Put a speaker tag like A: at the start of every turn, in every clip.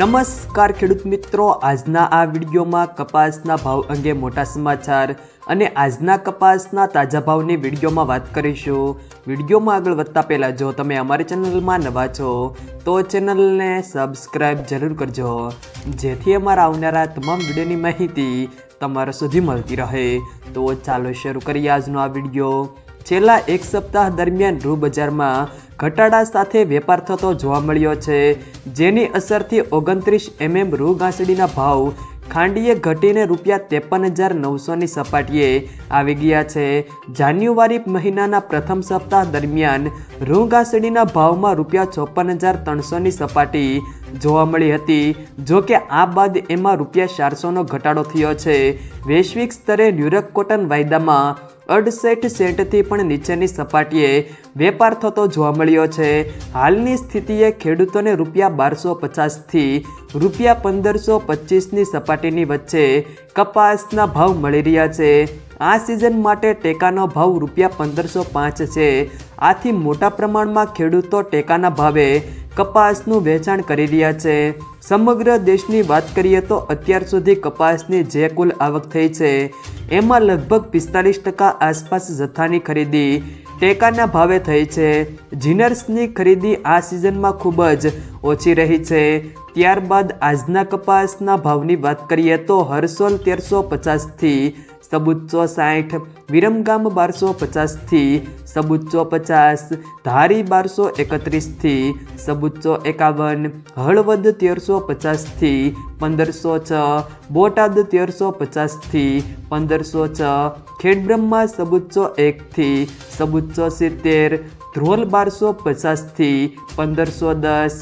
A: નમસ્કાર ખેડૂત મિત્રો. આજના આ વિડીયોમાં કપાસના ભાવ અંગે મોટા સમાચાર અને આજના કપાસના તાજા ભાવની વિડીયોમાં વાત કરીશું. વિડીયોમાં આગળ વધતા પહેલાં જો તમે અમારી ચેનલમાં નવા છો, તો ચેનલને સબસ્ક્રાઈબ જરૂર કરજો. જેથી અમારા આવનારા તમામ વિડીયોની માહિતી તમારા સુધી મળતી રહે. તો ચાલો શરૂ કરીએ આજનો આ વીડિયો. છેલ્લા એક સપ્તાહ દરમિયાન રૂ બજારમાં ઘટાડા સાથે વેપાર થતો જોવા મળ્યો છે. જેની અસરથી ઓગણત્રીસ એમએમ રૂ ઘાસડીના ભાવ ખાંડીએ ઘટીને રૂપિયા ત્રેપન હજાર નવસોની સપાટીએ આવી ગયા છે. જાન્યુઆરી મહિનાના પ્રથમ સપ્તાહ દરમિયાન રૂંગાસડીના ભાવમાં રૂપિયા ચોપન હજાર ત્રણસોની સપાટી જોવા મળી હતી. જો કે આ બાદ એમાં રૂપિયા ચારસોનો ઘટાડો થયો છે. વૈશ્વિક સ્તરે ન્યુરોક કોટન વાયદામાં અડસઠ સેન્ટથી પણ નીચેની સપાટીએ વેપાર થતો જોવા મળ્યો છે. હાલની સ્થિતિએ ખેડૂતોને રૂપિયા બારસો પચાસથી રૂપિયા પંદરસો પચીસની સપાટીની વચ્ચે કપાસના ભાવ મળી રહ્યા છે. આ સિઝન માટે ટેકાનો ભાવ રૂપિયા પંદરસો પાંચ છે. આથી મોટા પ્રમાણમાં ખેડૂતો ટેકાના ભાવે કપાસનું વેચાણ કરી રહ્યા છે. સમગ્ર દેશની વાત કરીએ તો અત્યાર સુધી કપાસની જે કુલ આવક થઈ છે, એમાં લગભગ પિસ્તાલીસ ટકા આસપાસ જથ્થાની ખરીદી ટેકાના ભાવે થઈ છે. જીનર્સની ખરીદી આ સિઝનમાં ખૂબ જ ઓછી રહી છે. ત્યારબાદ આજના કપાસના ભાવની વાત કરીએ તો હરસોલ તેરસો પચાસથી સબુચ્ચો સાઠ, વિરમગામ બારસો પચાસથી સબુચ્ચો પચાસ, ધારી બારસો એકત્રીસથી સબુચ્ચો એકાવન, હળવદ તેરસો પચાસથી પંદરસો છ, બોટાદ તેરસો પચાસથી પંદરસો છ, ખેડબ્રહ્મા સબુચ્ચો એકથી સબુચ્ચો સિત્તેર ધ્રોલ બારસો પચાસથી પંદરસો દસ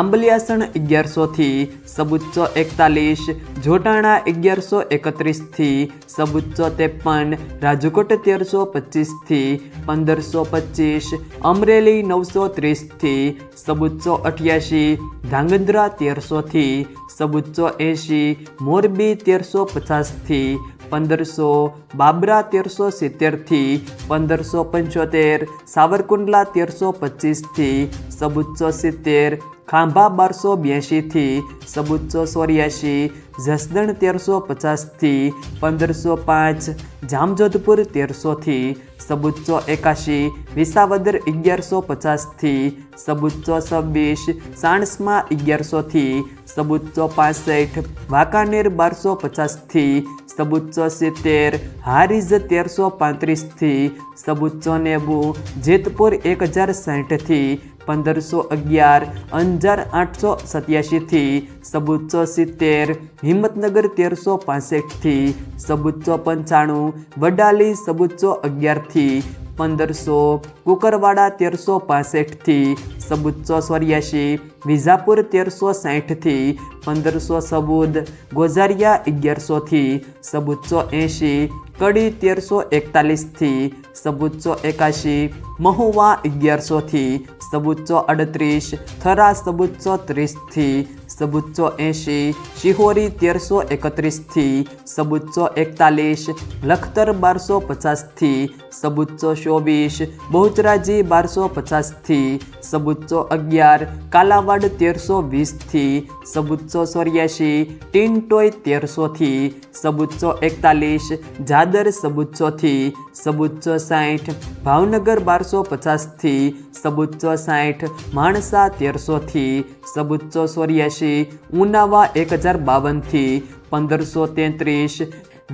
A: આંબલિયાસણ અગિયારસોથી સબુચ્ચો એકતાલીસ, જોટાણા અગિયારસો એકત્રીસથી સબુચ્ચો ત્રેપન, રાજકોટ તેરસો પચીસથી પંદરસો પચીસ, અમરેલી નવસો ત્રીસથી સબુચ્ચો અઠ્યાસી, ધાંગધ્રા તેરસોથી સબુચ્ચો એંશી, મોરબી તેરસો પચાસથી પંદરસો બાબરા, તેરસો સિત્તેરથી પંદરસો પંચોતેર, સાવરકુંડલા, તેરસો પચીસથી સબુચ્ચો સિત્તેર, ખાંભા, બારસો બ્યાસીથી સબુચ્ચો ચોર્યાસી જસદણ, તેરસો પચાસથી પંદરસો પાંચ, જામજોધપુર, તેરસોથી સબુચ્ચો એકાશી, વિસાવદર, અગિયારસો પચાસથી સબુચ્ચો છવ્વીસ, સાણસમાં અગિયારસોથી સબુચ્ચો પાસઠ, વાંકાનેર, બારસો પચાસથી સબુચ્ચો સિત્તેર, હારીજ તેરસો પાંત્રીસથી સબુચ્ચો નેવું, જેતપુર એક હજાર સાઠથી પંદરસો અગિયાર, અંજાર આઠસો સત્યાસીથી સબુચ્ચો સિત્તેર, હિંમતનગર તેરસો પાસઠથી સબુચ્ચો પંચાણું, વડાલી સબુચ્ચો અગિયારથી પંદરસો, કુકરવાડા તેરસો પાસઠથી સબુચ્ચો ચોર્યાસી વિજાપુર તેરસો સાહીઠથી પંદરસો સબુદ, ગોઝારિયા અગિયારસોથી સબુચ્ચો એંશી, કડી તેરસો એકતાલીસથી સબુચ્ચો એકાશી, મહુવા અગિયારસોથી સબુચ્ચો અડત્રીસ, થરા સબુચ્ચો ત્રીસથી સબુચ્ચો એંશી, શિહોરી તેરસો એકત્રીસથી સબુચ્ચો એકતાલીસ, લખતર બારસો પચાસથી સબુચ્ચો ચોવીસ, બહુચરાજી બારસો પચાસથી સબુચ્ચો અગિયાર, કાલાવાડ તેરસો વીસથી સબુચ્ચો ચોર્યાસી ટીનટોય તેરસોથી સબુચ્ચો એકતાલીસ, જાદર સબુચ્ચોથી સબુચ્ચો સાઠ, ભાવનગર બારસો પચાસથી સબુચ્ચો સાઠ, માણસા તેરસોથી સબુચ્ચો ચોર્યાસી ઉનાવા એક હજાર બાવનથી પંદરસો તેત્રીસ,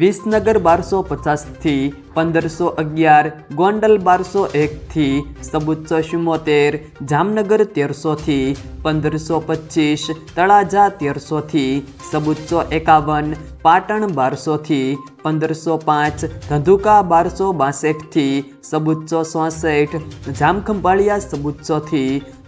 A: વિસનગર બારસો પચાસથી પંદરસો અગિયાર, ગોંડલ બારસો એકથી સબુચ્ચો ચુમ્મોતેર જામનગર તેરસોથી પંદરસો પચીસ, તળાજા તેરસોથી સબુચ્ચો એકાવન, પાટણ બારસોથી પંદરસો પાંચ, ધંધુકા બારસો બાસઠથી સબુચ્ચો ચોસઠ જામખંભાળિયા સબુચ્ચોથી